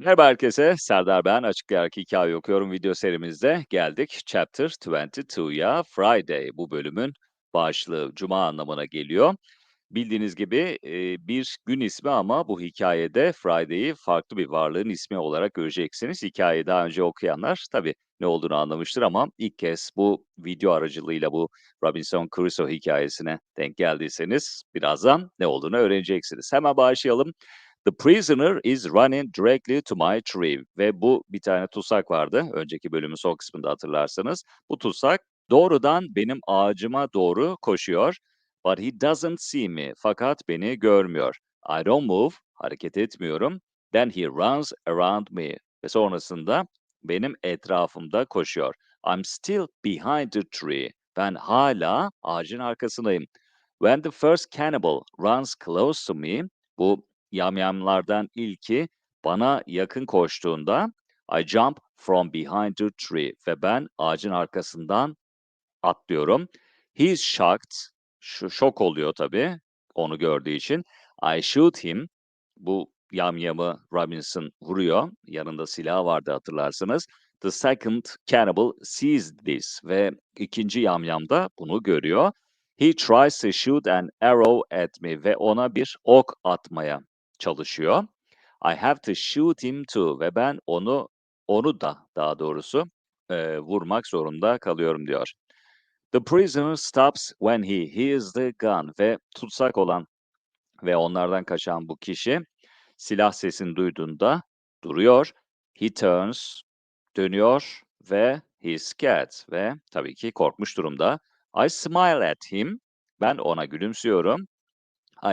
Merhaba herkese, Serdar ben. Açık Yerli Hikaye Okuyorum video serimizde geldik Chapter 22'ya. Friday bu bölümün başlığı Cuma anlamına geliyor. Bildiğiniz gibi e, bir gün ismi ama bu hikayede Friday'i farklı bir varlığın ismi olarak göreceksiniz. Hikayeyi daha önce okuyanlar tabii ne olduğunu anlamıştır ama ilk kez bu video aracılığıyla bu Robinson Crusoe hikayesine denk geldiyseniz birazdan ne olduğunu öğreneceksiniz. Hemen başlayalım. The prisoner is running directly to my tree. Ve bu bir tane tutsak vardı. Önceki bölümün son kısmında hatırlarsanız. Bu tutsak doğrudan benim ağacıma doğru koşuyor. But he doesn't see me. Fakat beni görmüyor. I don't move. Hareket etmiyorum. Then he runs around me. Ve sonrasında benim etrafımda koşuyor. I'm still behind the tree. Ben hala ağacın arkasındayım. When the first cannibal runs close to me, bu yamyamlardan ilki bana yakın koştuğunda I jump from behind the tree ve ben ağacın arkasından atlıyorum. He's shocked. Şu şok oluyor tabii onu gördüğü için. I shoot him. Bu yamyamı Robinson vuruyor. Yanında silah vardı hatırlarsınız. The second cannibal sees this ve ikinci yamyam da bunu görüyor. He tries to shoot an arrow at me ve ona bir ok atmaya çalışıyor. I have to shoot him too ve ben onu onu da daha doğrusu e, vurmak zorunda kalıyorum diyor. The prisoner stops when he hears the gun ve tutsak olan ve onlardan kaçan bu kişi silah sesini duyduğunda duruyor. He turns, dönüyor ve he's scared ve tabii ki korkmuş durumda. I smile at him, ben ona gülümsüyorum.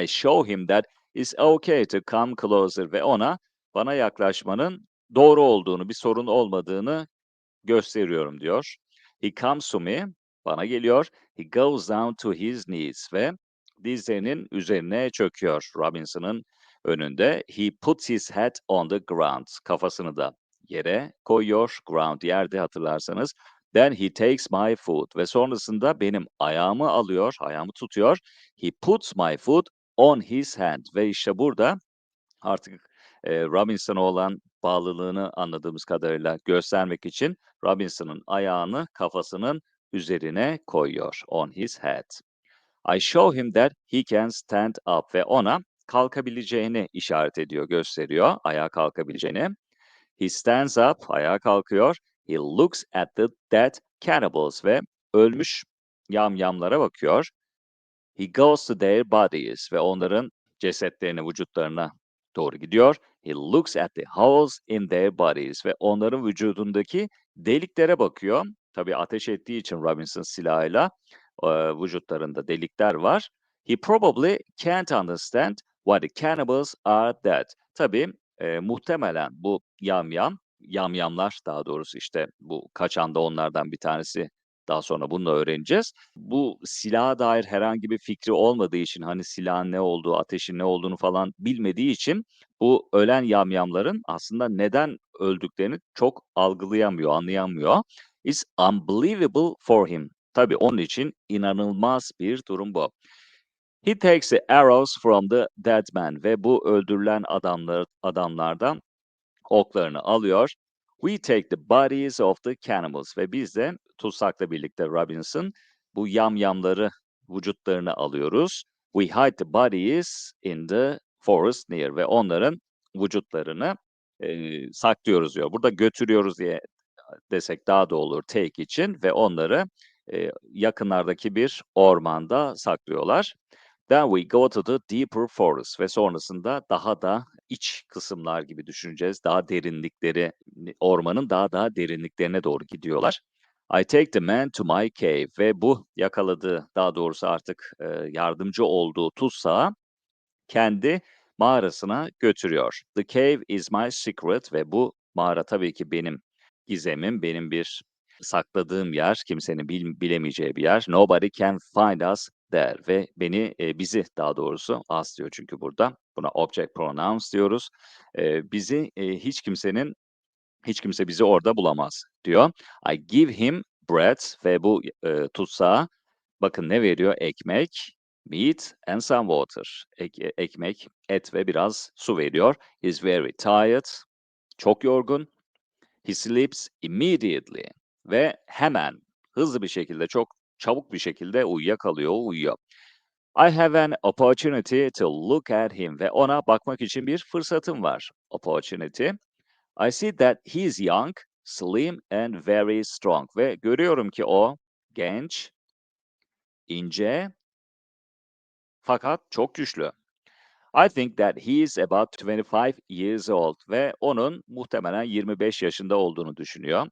I show him that it's okay to come closer ve ona bana yaklaşmanın doğru olduğunu, bir sorun olmadığını gösteriyorum diyor. He comes to me, bana geliyor. He goes down to his knees ve dizlerinin üzerine çöküyor Robinson'ın önünde. He puts his head on the ground. Kafasını da yere koyuyor. Ground yerde hatırlarsanız. Then he takes my foot ve sonrasında benim ayağımı alıyor, ayağımı tutuyor. He puts my foot on his hand ve işte burada artık e, Robinson'a olan bağlılığını anladığımız kadarıyla göstermek için Robinson'ın ayağını kafasının üzerine koyuyor. On his head. I show him that he can stand up ve ona kalkabileceğini işaret ediyor, gösteriyor. Ayağa kalkabileceğini. He stands up, ayağa kalkıyor. He looks at the dead cannibals ve ölmüş yamyamlara bakıyor. He goes to their bodies ve onların cesetlerine, vücutlarına doğru gidiyor. He looks at the holes in their bodies ve onların vücudundaki deliklere bakıyor. Tabii ateş ettiği için Robinson silahıyla e, vücutlarında delikler var. He probably can't understand why the cannibals are dead. Tabii e, muhtemelen bu yamyam, yamyamlar daha doğrusu işte bu kaçan da onlardan bir tanesi daha sonra bunu da öğreneceğiz. Bu silaha dair herhangi bir fikri olmadığı için hani silahın ne olduğu, ateşin ne olduğunu falan bilmediği için bu ölen yamyamların aslında neden öldüklerini çok algılayamıyor, anlayamıyor. It's unbelievable for him. Tabii onun için inanılmaz bir durum bu. He takes the arrows from the dead man ve bu öldürülen adamlar, adamlardan oklarını alıyor. We take the bodies of the cannibals ve biz de tutsakla birlikte Robinson bu yamyamları vücutlarını alıyoruz. We hide the bodies in the forest near ve onların vücutlarını e, saklıyoruz diyor. Burada götürüyoruz diye desek daha da olur take için ve onları e, yakınlardaki bir ormanda saklıyorlar. Then we go to the deeper forest ve sonrasında daha da iç kısımlar gibi düşüneceğiz. Daha derinlikleri, ormanın daha daha derinliklerine doğru gidiyorlar. I take the man to my cave ve bu yakaladığı, daha doğrusu artık e, yardımcı olduğu tutsağı kendi mağarasına götürüyor. The cave is my secret ve bu mağara tabii ki benim gizemim, benim bir sakladığım yer, kimsenin bil, bilemeyeceği bir yer. Nobody can find us there ve beni, e, bizi daha doğrusu us diyor çünkü burada. Buna object pronouns diyoruz. E, bizi e, hiç kimsenin, hiç kimse bizi orada bulamaz diyor. I give him bread ve bu e, tutsağa bakın ne veriyor? Ekmek, meat and some water. Ek, ekmek, et ve biraz su veriyor. He's very tired. çok yorgun. He sleeps immediately ve hemen, hızlı bir şekilde, çok çabuk bir şekilde uyuyakalıyor, uyuyor. I have an opportunity to look at him ve ona bakmak için bir fırsatım var. Opportunity. I see that he is young, slim and very strong ve görüyorum ki o genç, ince fakat çok güçlü. I think that he is about 25 years old ve onun muhtemelen 25 yaşında olduğunu düşünüyor.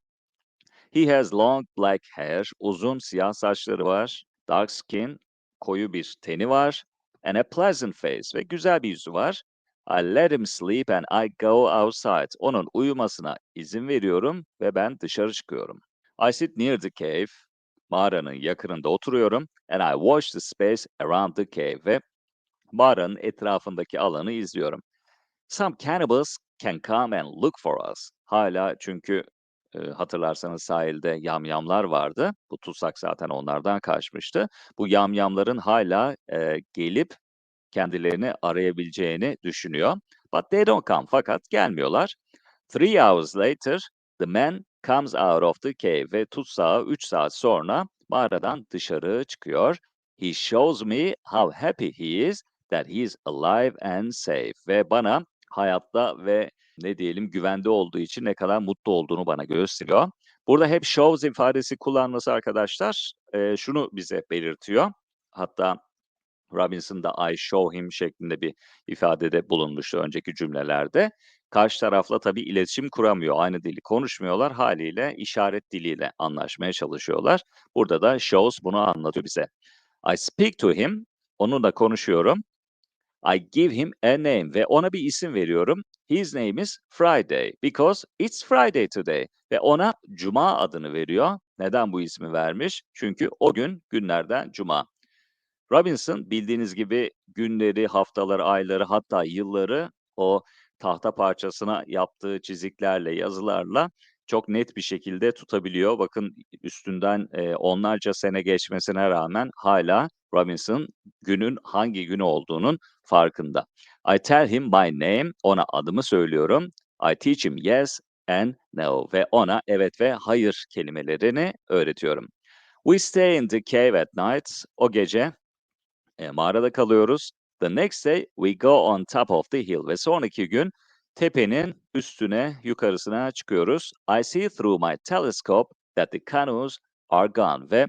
He has long black hair, uzun siyah saçları var, dark skin, koyu bir teni var, and a pleasant face ve güzel bir yüzü var. I let him sleep and I go outside. Onun uyumasına izin veriyorum ve ben dışarı çıkıyorum. I sit near the cave. Mağaranın yakınında oturuyorum and I watch the space around the cave ve mağaranın etrafındaki alanı izliyorum. Some cannibals can come and look for us. Hala çünkü hatırlarsanız sahilde yamyamlar vardı. Bu tutsak zaten onlardan kaçmıştı. Bu yamyamların hala e, gelip kendilerini arayabileceğini düşünüyor. But they don't come. Fakat gelmiyorlar. Three hours later, the man comes out of the cave ve tutsağı 3 saat sonra mağaradan dışarı çıkıyor. He shows me how happy he is that he is alive and safe ve bana hayatta ve ne diyelim güvende olduğu için ne kadar mutlu olduğunu bana gösteriyor. Burada hep shows ifadesi kullanması arkadaşlar e, şunu bize belirtiyor. Hatta Robinson da I show him şeklinde bir ifadede bulunmuştu önceki cümlelerde. Karşı tarafla tabii iletişim kuramıyor, aynı dili konuşmuyorlar. Haliyle işaret diliyle anlaşmaya çalışıyorlar. Burada da shows bunu anlatıyor bize. I speak to him, onunla konuşuyorum. I give him a name ve ona bir isim veriyorum. His name is Friday because it's Friday today ve ona Cuma adını veriyor. Neden bu ismi vermiş? Çünkü o gün günlerden Cuma. Robinson bildiğiniz gibi günleri, haftaları, ayları hatta yılları o tahta parçasına yaptığı çiziklerle, yazılarla çok net bir şekilde tutabiliyor. Bakın üstünden e, onlarca sene geçmesine rağmen hala Robinson günün hangi günü olduğunun farkında. I tell him my name, ona adımı söylüyorum. I teach him yes and no ve ona evet ve hayır kelimelerini öğretiyorum. We stay in the cave at night. O gece e, mağarada kalıyoruz. The next day we go on top of the hill ve sonraki gün tepenin üstüne, yukarısına çıkıyoruz. I see through my telescope that the canoes are gone ve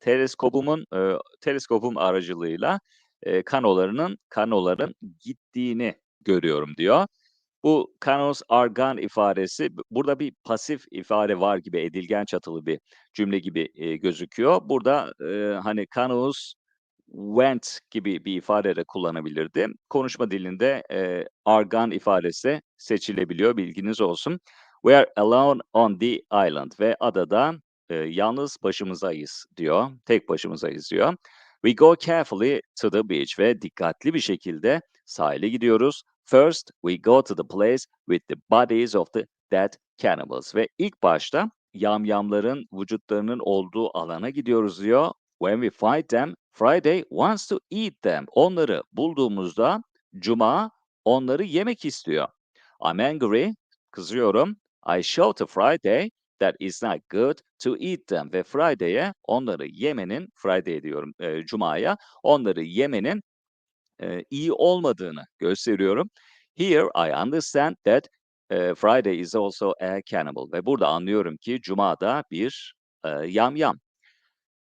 teleskobumun e, teleskopum aracılığıyla e, kanolarının kanoların gittiğini görüyorum diyor. Bu canoes are gone ifadesi burada bir pasif ifade var gibi edilgen çatılı bir cümle gibi e, gözüküyor. Burada e, hani canoes went gibi bir ifade de kullanabilirdi. Konuşma dilinde e, argan ifadesi seçilebiliyor, bilginiz olsun. We are alone on the island ve adada e, yalnız başımızayız diyor, tek başımızayız diyor. We go carefully to the beach ve dikkatli bir şekilde sahile gidiyoruz. First, we go to the place with the bodies of the dead cannibals ve ilk başta yamyamların vücutlarının olduğu alana gidiyoruz diyor. When we find them, Friday wants to eat them. Onları bulduğumuzda Cuma onları yemek istiyor. I'm angry, kızıyorum. I show to Friday that it's not good to eat them. Ve Friday'e onları yemenin, Friday diyorum e, Cuma'ya, onları yemenin e, iyi olmadığını gösteriyorum. Here I understand that e, Friday is also a cannibal. Ve burada anlıyorum ki Cuma da bir e, yamyam.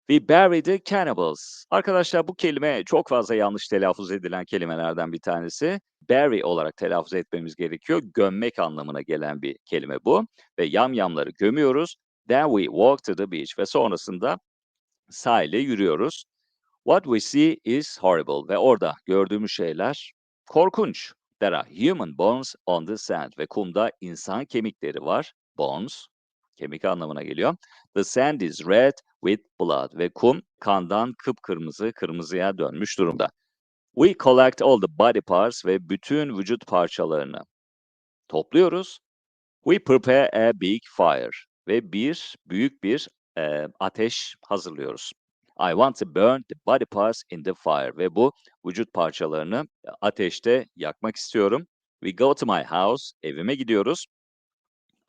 We bury the cannibals. Arkadaşlar bu kelime çok fazla yanlış telaffuz edilen kelimelerden bir tanesi. Bury olarak telaffuz etmemiz gerekiyor. Gömmek anlamına gelen bir kelime bu. Ve yamyamları gömüyoruz. Then we walk to the beach. Ve sonrasında sahile yürüyoruz. What we see is horrible. Ve orada gördüğümüz şeyler korkunç. There are human bones on the sand. Ve kumda insan kemikleri var. Bones, kemik anlamına geliyor. The sand is red with blood ve kum kandan kıpkırmızı, kırmızıya dönmüş durumda. We collect all the body parts ve bütün vücut parçalarını topluyoruz. We prepare a big fire ve bir büyük bir e, ateş hazırlıyoruz. I want to burn the body parts in the fire ve bu vücut parçalarını ateşte yakmak istiyorum. We go to my house, evime gidiyoruz.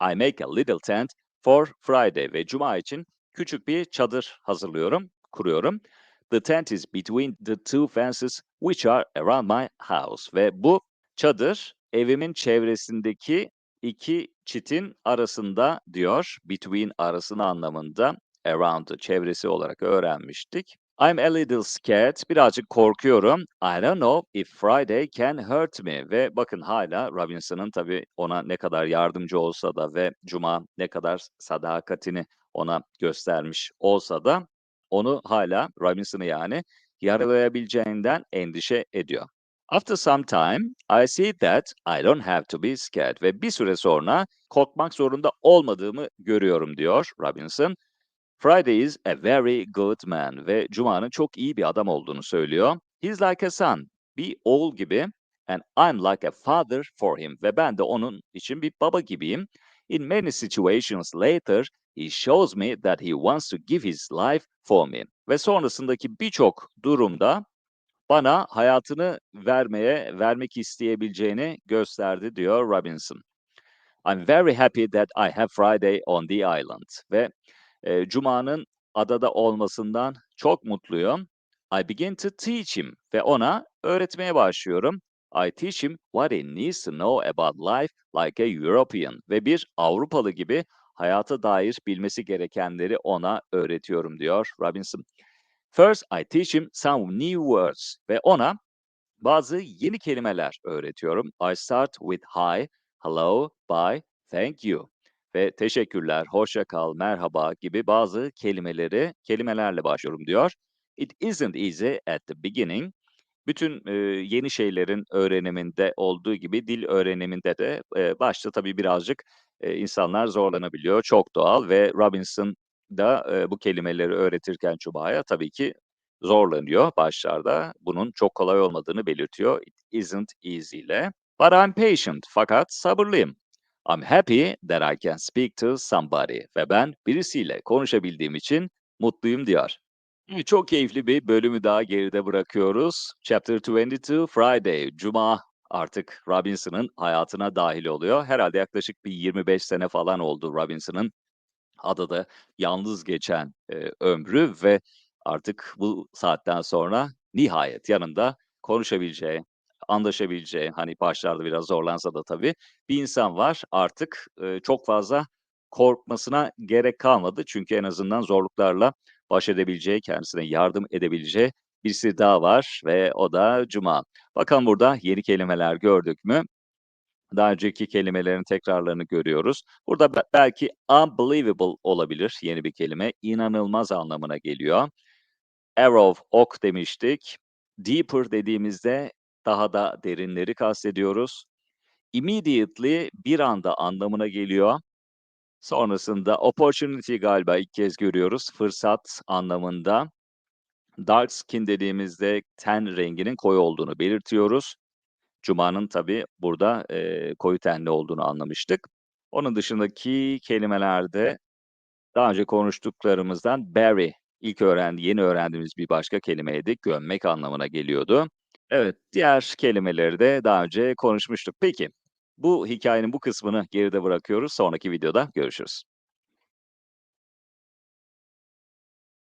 I make a little tent for Friday ve cuma için küçük bir çadır hazırlıyorum, kuruyorum. The tent is between the two fences which are around my house ve bu çadır evimin çevresindeki iki çitin arasında diyor. Between arasını anlamında around'ı çevresi olarak öğrenmiştik. I'm a little scared. Birazcık korkuyorum. I don't know if Friday can hurt me. Ve bakın hala Robinson'ın tabii ona ne kadar yardımcı olsa da ve Cuma ne kadar sadakatini ona göstermiş olsa da onu hala Robinson'ı yani yaralayabileceğinden endişe ediyor. After some time, I see that I don't have to be scared ve bir süre sonra korkmak zorunda olmadığımı görüyorum diyor Robinson. Friday is a very good man ve Cuma'nın çok iyi bir adam olduğunu söylüyor. He's like a son, bir oğul gibi and I'm like a father for him ve ben de onun için bir baba gibiyim. In many situations later, he shows me that he wants to give his life for me. Ve sonrasındaki birçok durumda bana hayatını vermeye, vermek isteyebileceğini gösterdi diyor Robinson. I'm very happy that I have Friday on the island. Ve e, Cuma'nın adada olmasından çok mutluyum. I begin to teach him ve ona öğretmeye başlıyorum. I teach him what he needs to know about life like a European ve bir Avrupalı gibi hayata dair bilmesi gerekenleri ona öğretiyorum diyor Robinson. First, I teach him some new words ve ona bazı yeni kelimeler öğretiyorum. I start with hi, hello, bye, thank you ve teşekkürler, hoşça kal, merhaba gibi bazı kelimeleri kelimelerle başlıyorum diyor. It isn't easy at the beginning. Bütün e, yeni şeylerin öğreniminde olduğu gibi dil öğreniminde de e, başta tabii birazcık e, insanlar zorlanabiliyor. Çok doğal ve Robinson da e, bu kelimeleri öğretirken Çuba'ya tabii ki zorlanıyor başlarda. Bunun çok kolay olmadığını belirtiyor. It isn't easy ile. But I'm patient. Fakat sabırlıyım. I'm happy that I can speak to somebody. Ve ben birisiyle konuşabildiğim için mutluyum diyor. Çok keyifli bir bölümü daha geride bırakıyoruz. Chapter 22 Friday, Cuma artık Robinson'ın hayatına dahil oluyor. Herhalde yaklaşık bir 25 sene falan oldu Robinson'ın adada yalnız geçen e, ömrü ve artık bu saatten sonra nihayet yanında konuşabileceği, anlaşabileceği, hani başlarda biraz zorlansa da tabii bir insan var. Artık e, çok fazla korkmasına gerek kalmadı. Çünkü en azından zorluklarla baş edebileceği, kendisine yardım edebileceği birisi daha var ve o da Cuma. Bakalım burada yeni kelimeler gördük mü? Daha önceki kelimelerin tekrarlarını görüyoruz. Burada be- belki unbelievable olabilir yeni bir kelime. İnanılmaz anlamına geliyor. Arrow, ok demiştik. Deeper dediğimizde daha da derinleri kastediyoruz. Immediately bir anda anlamına geliyor. Sonrasında opportunity galiba ilk kez görüyoruz. Fırsat anlamında. Dark skin dediğimizde ten renginin koyu olduğunu belirtiyoruz. Cuma'nın tabii burada e, koyu tenli olduğunu anlamıştık. Onun dışındaki kelimelerde daha önce konuştuklarımızdan bury, ilk öğrendi, yeni öğrendiğimiz bir başka kelimeydi. Gömmek anlamına geliyordu. Evet, diğer kelimeleri de daha önce konuşmuştuk. Peki, bu hikayenin bu kısmını geride bırakıyoruz. Sonraki videoda görüşürüz.